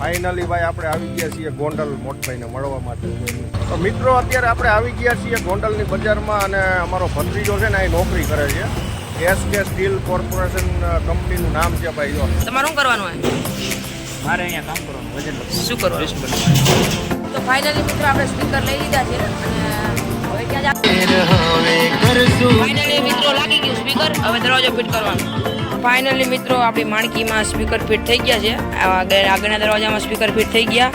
Finally ભાઈ આપણે આવી ગયા છીએ ગોંડલ મોટભાઈને મળવા માટે. તો મિત્રો અત્યારે આપણે આવી ગયા છીએ ગોંડલની બજારમાં અને અમારો ભત્રીજો છે ને અહીં નોકરી કરે છે. એસ કે સ્ટીલ કોર્પોરેશન કંપનીનું નામ છે ભાઈ જો. તમારું શું કરવાનું હોય? મારે અહીંયા કામ કરવાનું વજન શું કરવાનું? તો ફાઇનલી મિત્રો આપણે સ્પીકર લઈ લીધા છે અને ફાઇનલી મિત્રો મિત્રો, આપણી માણકીમાં સ્પીકર ફિટ થઈ ગયા છે. આગળના દરવાજામાં સ્પીકર ફિટ થઈ ગયા.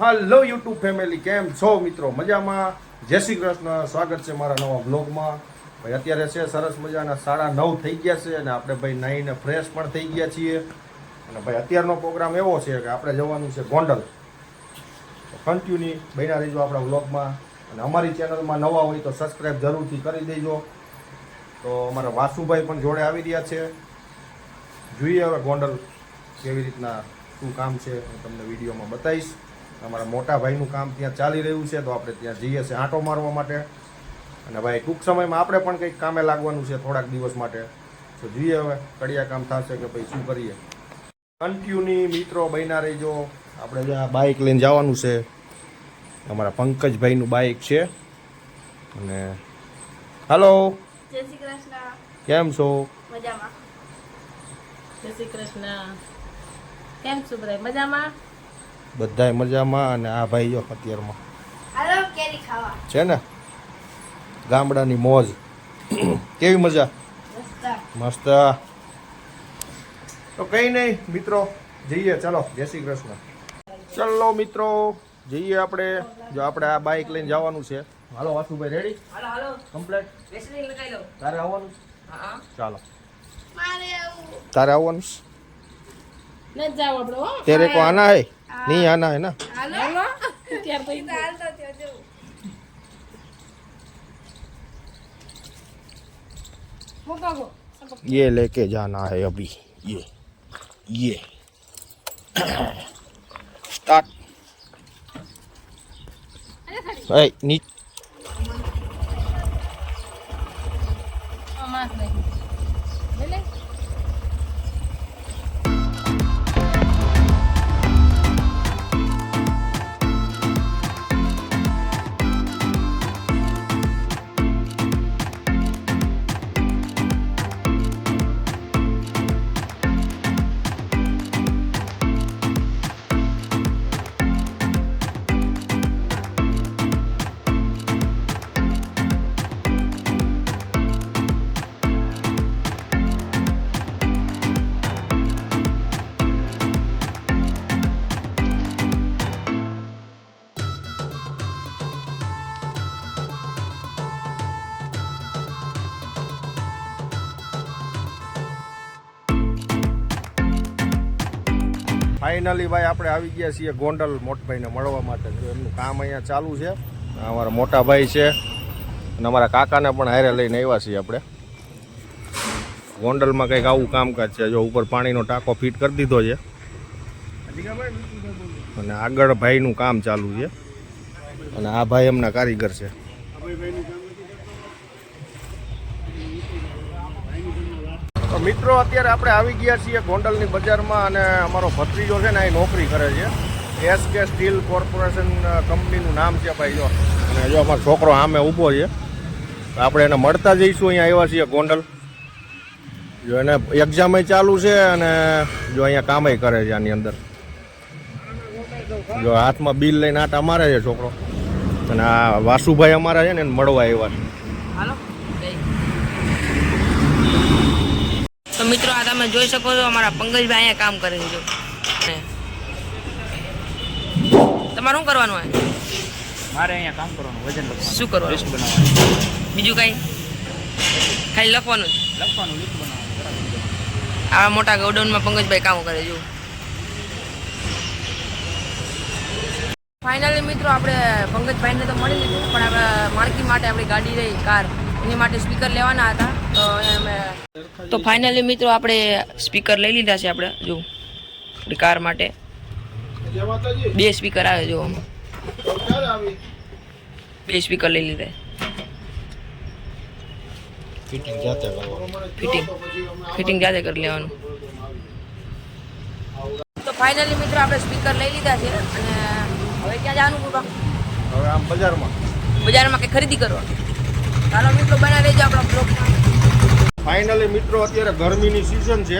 હલો યુટ્યુબ ફેમિલી કેમ છો મિત્રો? મજામાં? જય શ્રી કૃષ્ણ. સ્વાગત છે મારા નવા બ્લોગમાં ભાઈ, અત્યારે છે સરસ મજાના સાડા નવ થઈ ગયા છે અને આપણે ભાઈ નાહીને ફ્રેશ પણ થઈ ગયા છીએ. અને ભાઈ, અત્યારનો પ્રોગ્રામ એવો છે કે આપણે જવાનું છે ગોંડલ. કન્ટિન્યુ બન્યા રહેજો આપણા વ્લોગમાં. અને અમારી ચેનલમાં નવા હોય તો સબસ્ક્રાઈબ જરૂરથી કરી દેજો. તો અમારા વાસુભાઈ પણ જોડે આવી રહ્યા છે. જોઈએ હવે ગોંડલ કેવી રીતના શું કામ છે હું તમને વિડીયોમાં બતાવીશ. અમારા મોટા ભાઈનું કામ ત્યાં ચાલી રહ્યું છે તો આપણે ત્યાં જઈએ છીએ આંટો મારવા માટે. અને ભાઈ, ટૂંક સમયમાં આપણે પણ કંઈક કામે લાગવાનું છે થોડાક દિવસ માટે. તો જોઈએ હવે કડિયા કામ થશે કે ભાઈ શું કરીએ. કન્ટિન્યુ મિત્રો બન્યા રહીજો. આપણે બાઇક લઈને જવાનું છે અમારા પંકજભાઈનું બાઇક છે. અને હલો. જય શ્રી કૃષ્ણ. કેમ છો? મજામાં. જય શ્રી કૃષ્ણ. કેમ છો બધા? મજામાં? બધાય મજામાં અને આ ભાઈ જો અત્યારમાં હાલો કેરી ખાવા. છે ને? ગામડાની મોજ. કેવી મજા? મસ્ત. મસ્ત. તો કઈ નહીં મિત્રો. જઈએ ચાલો. જય શ્રી કૃષ્ણ. ચલો મિત્રો. જઈએ આપણે જો આપણે આ બાઇક લઈને જવાનું છે હાલો વાસુભાઈ રેડી હાલો હાલો કમ્પ્લેટ વેસલીન લગાવી લો તારે આવવાનું હા ચાલો મારે આવું તારે આવવાનું છે? ન જાવ આપણે હો તેરે કો આના હે નહીં આના હે ના હાલો ત્યાર પછી હાલતો થયો જો હું કહું ये लेके जाना है अभी ये ये स्टार्ट Эй, ни... Мама, дай. ફાઇનલી ભાઈ આપણે આવી ગયા છીએ ગોંડલ મોટભાઈને મળવા માટે. જો એમનું કામ અહીંયા ચાલુ છે. અમારા મોટા ભાઈ છે. અને અમારા કાકાને પણ હારે લઈને આવ્યા છીએ આપણે. ગોંડલમાં કંઈક આવું કામકાજ છે. જો ઉપર પાણીનો ટાંકો ફિટ કરી દીધો છે. અને આગળ ભાઈનું કામ ચાલુ છે. અને આ ભાઈ એમના કારીગર છે. મિત્રો, અત્યારે આપણે આવી ગયા છીએ ગોંડલની બજારમાં અને અમારો ભત્રીજો છે ને અહીં નોકરી કરે છે. એસ કે સ્ટીલ કોર્પોરેશન કંપનીનું નામ છે ભાઈ જો. અને જો અમારો છોકરો આમે ઊભો છે. આપણે એને મળતા જઈશું અહીંયા આવ્યા છીએ ગોંડલ. જો એને એક્ઝામે ચાલુ છે અને જો અહીંયા કામે કરે છે આની અંદર. જો હાથમાં બિલ લઈને આટા મારે છે છોકરો. અને આ વાસુભાઈ અમારા છે ને એને મળવા આવ્યા છે હાલો તો મિત્રો આ તમે જોઈ શકો છો અમારા પંકજભાઈ અહીંયા કામ કરે છે જો. તમારું શું કરવાનું હોય? મારે અહીંયા કામ કરવાનું વજન લખવાનું. શું કરવાનું? લિસ્ટ બનાવવાનું. બીજું કાંઈ? ખાલી લખવાનું જ. લખવાનું લિસ્ટ બનાવવાનું આ મોટા ગોડાઉનમાં પંકજભાઈ કામ કરે જો. ફાઇનલી મિત્રો આપણે પંકજભાઈને તો મળી લીધું પણ આપણે માણકી માટે આપણી ગાડી રહી કાર. એની માટે સ્પીકર લેવાના હતા. તો ફાઇનલી મિત્રો આપણે સ્પીકર લઈ લીધા છે આપણે જો કાર માટે. બે સ્પીકર આવે જો. બે સ્પીકર લઈ લીધા. ફિટિંગ જાતે ફિટિંગ ફિટિંગ જાતે કરી લેવાનું. તો ફાઇનલી મિત્રો આપણે સ્પીકર લઈ લીધા છે અને હવે ક્યાં જવાનું પૂરા હવે આમ બજારમાં. બજારમાં કંઈ ખરીદી કરવા. ચાલો મિત્રો બનાવી લેજો આપણો બ્લોગમાં ફાઇનલી મિત્રો અત્યારે ગરમીની સિઝન છે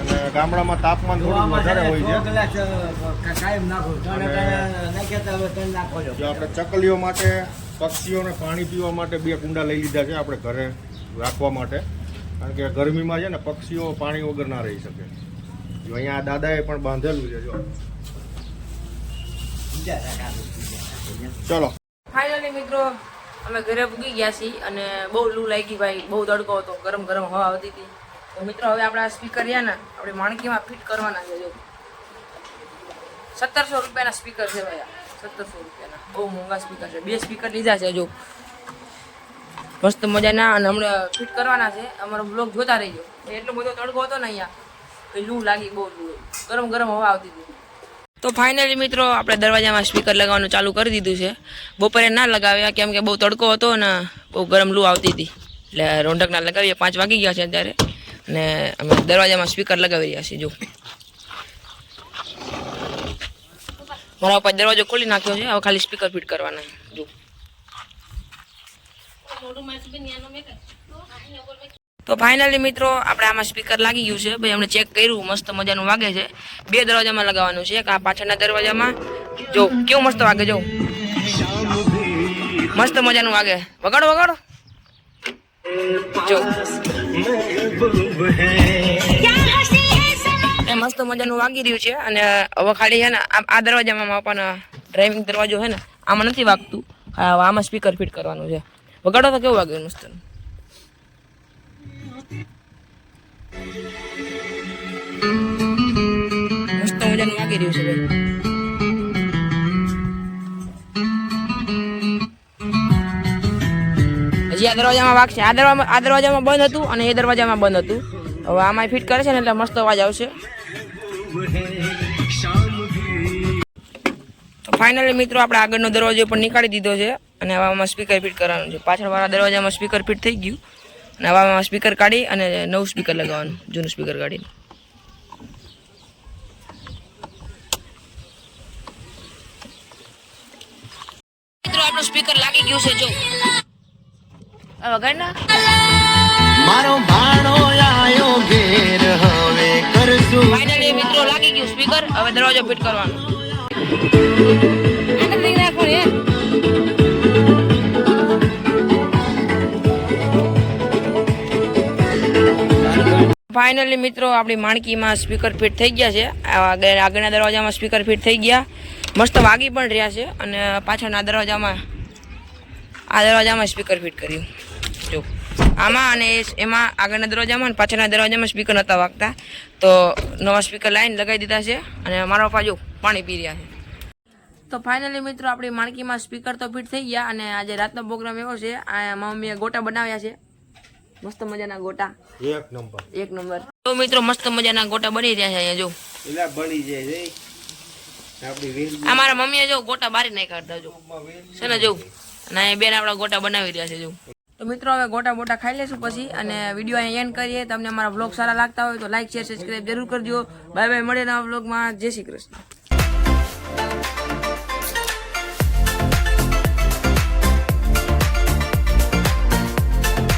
અને ગામડામાં તાપમાન થોડું વધારે હોય છે. જો આપણે ચકલીઓ માટે પક્ષીઓને પાણી પીવા માટે બે કુંડા લઈ લીધા છે આપણે ઘરે રાખવા માટે. કારણ કે ગરમીમાં છે ને પક્ષીઓ પાણી વગર ના રહી શકે. જો અહીંયા આ દાદાએ પણ બાંધેલું છે જો. ચલો. ફાઇનલી મિત્રો અમે ઘરે પૂગી ગયા છીએ અને બહુ લૂ લાગી ભાઈ, બહુ તડકો હતો, ગરમ ગરમ હવા આવતી હતી. તો મિત્રો, હવે આપણા સ્પીકર રહ્યા ને, આપણે માણકીમાં ફિટ કરવાના છે, જો. સત્તરસો રૂપિયાના સ્પીકર છે ભાઈ સત્તરસો રૂપિયાના. બહુ મોંઘા સ્પીકર છે. બે સ્પીકર લીધા છે, જો. મસ્ત મજાના અને હમણાં ફિટ કરવાના છે. અમારો બ્લોગ જોતા રહીજો. એટલો બધો તડકો હતો ને અહીંયા. લૂ લાગી, બહુ લૂ. ગરમ ગરમ હવા આવતી હતી. તો ફાઇનલી મિત્રો, આપણે દરવાજામાં સ્પીકર લગાવવાનું ચાલુ કરી દીધું છે. બપોરે ના લગાવ્યા, કેમ કે બહુ તડકો હતો ને બહુ ગરમ લૂ આવતી હતી. એટલે રોંઢકના લગાવીએ, પાંચ વાગી ગયા છે અત્યારે. અને અમે દરવાજામાં સ્પીકર લગાવી રહ્યા છીએ, જો. મારા ઉપર દરવાજો ખોલી નાખ્યો છે, હવે ખાલી સ્પીકર ફિટ કરવાના. જો. તો ફાઇનલી મિત્રો, આપણે આમાં સ્પીકર લાગી ગયું છે. ભાઈ, અમને ચેક કર્યું, મસ્ત મજાનું વાગે છે. બે દરવાજામાં લગાવવાનું છે. એક આ પાછળના દરવાજામાં. જો, કેવું મસ્ત વાગે, જો. મસ્ત મજાનું વાગે. વગાડો વગાડો. જો. મસ્ત મજાનું વાગી રહ્યું છે. અને હવે ખાલી છે ને, આ દરવાજામાં આપણને ડ્રાઇવિંગ દરવાજો છે ને, આમાં નથી વાગતું. આમાં સ્પીકર ફિટ કરવાનું છે. વગાડો તો કેવું વાગ્યું મસ્ત મસ્ત મજાનું વાગી રહ્યું છે ભાઈ હજી આ દરવાજામાં વાગશે. આ દરવાજામાં આ દરવાજામાં બંધ હતું અને એ દરવાજામાં બંધ હતું. હવે આમાં ફિટ કરે છે ને એટલે મસ્ત અવાજ આવશે. ફાઇનલી મિત્રો આપણે આગળનો દરવાજો પણ નીકાળી દીધો છે અને હવે આમાં સ્પીકર ફિટ કરવાનું છે. પાછળવાળા દરવાજામાં સ્પીકર ફિટ થઈ ગયું. હવે સ્પીકર કાઢી અને નવું સ્પીકર લગાવવાનું જૂનું સ્પીકર કાઢીને. મિત્રો આપણું સ્પીકર લાગી ગયું છે જો. આ વગાડ ના મારો ભાણો આયો ઘેર હવે કરશું. ફાઇનલી મિત્રો લાગી ગયું સ્પીકર. હવે દરવાજો ફિટ કરવાનો. ફાઇનલી મિત્રો, આપણી માણકીમાં સ્પીકર ફિટ થઈ ગયા છે. આગળના દરવાજામાં સ્પીકર ફિટ થઈ ગયા. મસ્ત વાગી પણ રહ્યા છે અને પાછળના દરવાજામાં આ દરવાજામાં સ્પીકર ફિટ કર્યું. જો. આમાં અને એમાં આગળના દરવાજામાં અને પાછળના દરવાજામાં સ્પીકર નહોતા વાગતા. તો નવા સ્પીકર લાઈન લગાવી દીધા છે અને મારા પપ્પા પાણી પી રહ્યા છે. તો ફાઇનલી મિત્રો, આપણી માણકીમાં સ્પીકર તો ફિટ થઈ ગયા અને આજે રાતનો પ્રોગ્રામ એવો છે. આ મમ્મીએ ગોટા બનાવ્યા છે. મસ્ત મજાના ગોટા. એક નંબર. એક નંબર. તો મિત્રો મસ્ત મજાના ગોટા બની રહ્યા છે અહીંયા જો. એલા બની જાય રે. અમારા વેલ આ મારા મમ્મીએ જો ગોટા બારી નાખ્યા હતા જો. છે ને જો. અને એ બેન આપણા ગોટા બનાવી રહ્યા છે જો. તો મિત્રો હવે ગોટા બોટા ખાઈ લેશું પછી અને વીડિયો અહીં એન્ડ કરીએ. તમને અમારા વ્લોગ સારા લાગતા હોય તો લાઈક શેર સબસ્ક્રાઈબ જરૂર કરજો. બાય બાય મળે નવા વ્લોગમાં જય શ્રી કૃષ્ણ.